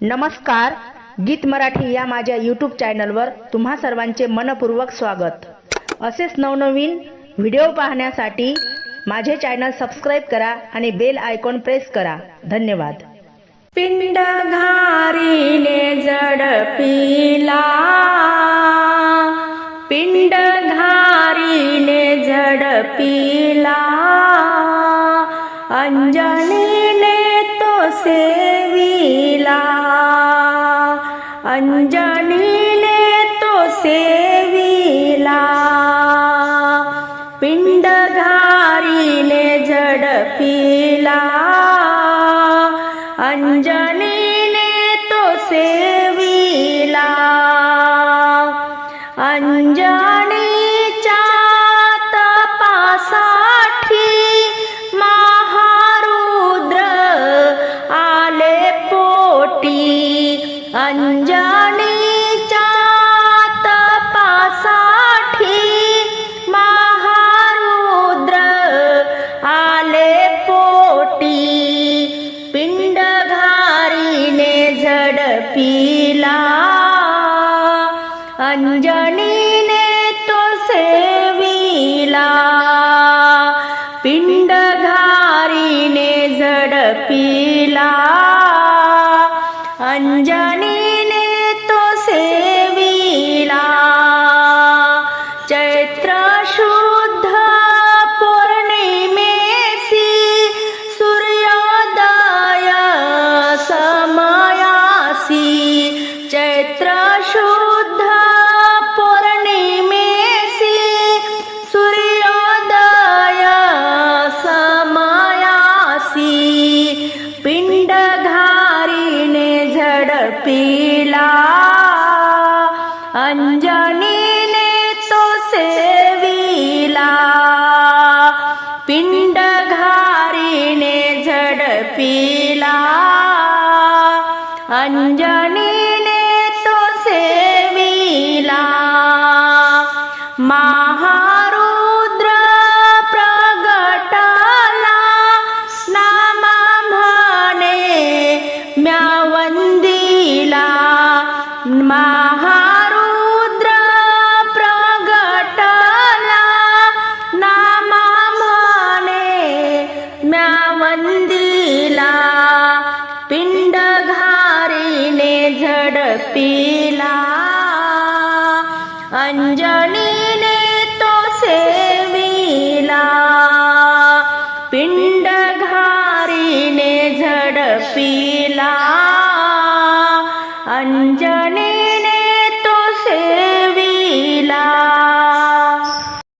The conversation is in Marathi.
नमस्कार गीत मराठी या माझ्या यूट्यूब चॅनलवर तुम्हा सर्वांचे मनपूर्वक स्वागत. असेच नवनवीन व्हिडिओ पाहण्यासाठी माझे चॅनल सबस्क्राईब करा आणि बेल आयकॉन प्रेस करा. धन्यवाद. पिंड घारीने झडपिला पिंड घारीने झडपिला अंजनीने तो सेविला. अंजनीने तो सेविला. पिंड घारीने झडपिला अंजनी झडपिला अंजनीने तो सेविला। पिंड घारीने झडपिला अंजनी झडपिला अंजनीने तो सेविला। पिंड घारीने झडपिला। अंजनी महारुद्र प्रगटला नामा म्हणे म्या वंदिला पिंड घारीने झडपिला. अंजनीने तो सेविला. पिंड घारीने झडपिला. അഞ്ചാണേ